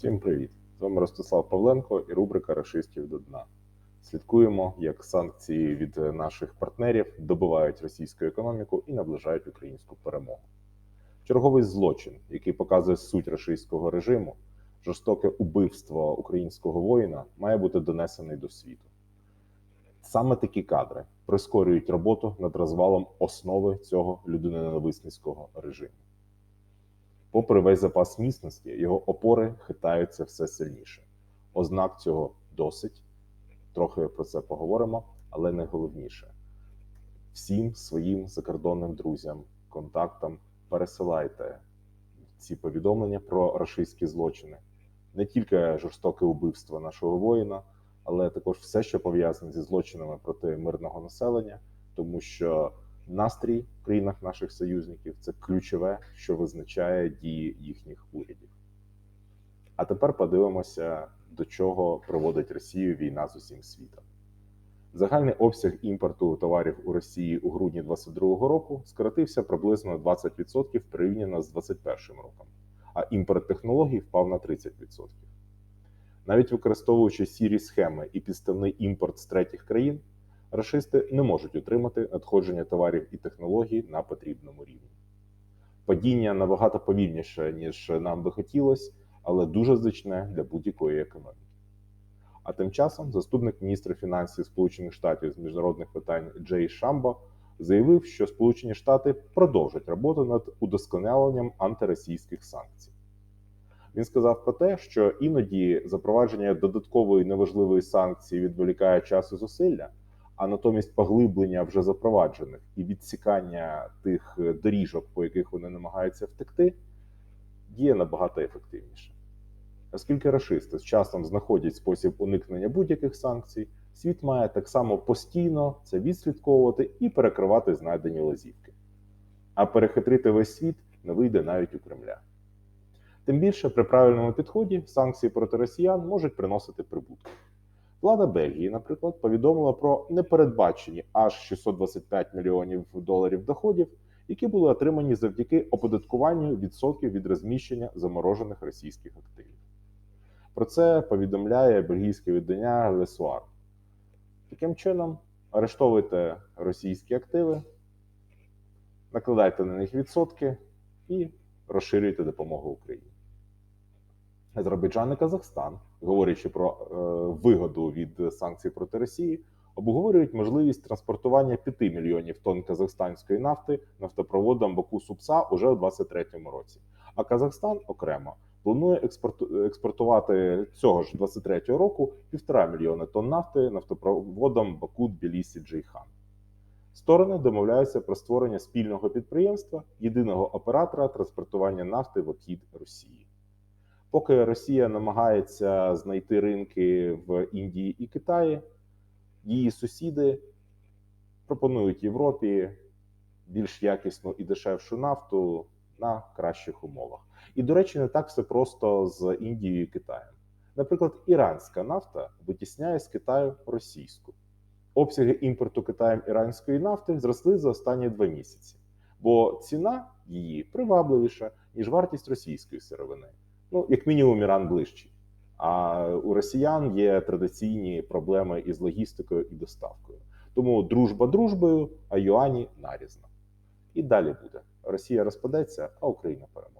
Всім привіт! З вами Ростислав Павленко і рубрика Рашистів до дна. Слідкуємо, як санкції від наших партнерів добивають російську економіку і наближають українську перемогу. Черговий злочин, який показує суть рашистського режиму, жорстоке убивство українського воїна, має бути донесений до світу. Саме такі кадри прискорюють роботу над розвалом основи цього людиноненависницького режиму. Попри весь запас міцності, його опори хитаються все сильніше. Ознак цього досить. Трохи про це поговоримо, але найголовніше всім своїм закордонним друзям, контактам пересилайте ці повідомлення про рашистські злочини, не тільки жорстоке убивство нашого воїна, але також все, що пов'язане зі злочинами проти мирного населення, тому що настрій в країнах наших союзників це ключове, що визначає дії їхніх урядів. А тепер подивимося, до чого приводить Росію війна з усім світом. Загальний обсяг імпорту товарів у Росії у грудні 2022 року скоротився приблизно 20% порівняно з 2021 роком, а імпорт технологій впав на 30%. Навіть використовуючи сірі схеми і підставний імпорт з третіх країн, рашисти не можуть утримати надходження товарів і технологій на потрібному рівні. Падіння набагато повільніше, ніж нам би хотілося, але дуже значне для будь-якої економіки. А тим часом заступник міністра фінансів Сполучених Штатів з міжнародних питань Джей Шамбо заявив, що Сполучені Штати продовжать роботу над удосконаленням антиросійських санкцій. Він сказав про те, що іноді запровадження додаткової неважливої санкції відволікає час і зусилля, а натомість поглиблення вже запроваджених і відсікання тих доріжок, по яких вони намагаються втекти, діє набагато ефективніше. Оскільки рашисти з часом знаходять спосіб уникнення будь-яких санкцій, світ має так само постійно це відслідковувати і перекривати знайдені лазівки. А перехитрити весь світ не вийде навіть у Кремля. Тим більше при правильному підході санкції проти росіян можуть приносити прибутки. Влада Бельгії, наприклад, повідомила про непередбачені аж 625 мільйонів доларів доходів, які були отримані завдяки оподаткуванню відсотків від розміщення заморожених російських активів. Про це повідомляє бельгійське видання Лесуар. Таким чином, арештовуйте російські активи, накладайте на них відсотки і розширюйте допомогу Україні. Азербайджан і Казахстан, говорячи про е, вигоду від санкцій проти Росії, обговорюють можливість транспортування 5 мільйонів тонн казахстанської нафти нафтопроводом Баку Супса уже у 2023 році. А Казахстан окремо планує експорту, експортувати цього ж 23-го року півтора мільйони тонн нафти нафтопроводом Баку Тбілісі Джейхан. Сторони домовляються про створення спільного підприємства, єдиного оператора транспортування нафти в обхід Росії. Поки Росія намагається знайти ринки в Індії і Китаї, її сусіди пропонують Європі більш якісну і дешевшу нафту на кращих умовах. І, до речі, не так все просто з Індією і Китаєм. Наприклад, іранська нафта витісняє з Китаю російську. Обсяги імпорту Китаєм іранської нафти зросли за останні два місяці, бо ціна її привабливіша, ніж вартість російської сировини. Ну, як мінімум, Іран ближчий. А у росіян є традиційні проблеми із логістикою і доставкою. Тому дружба дружбою, а юані нарізно. І далі буде. Росія розпадеться, а Україна переможе.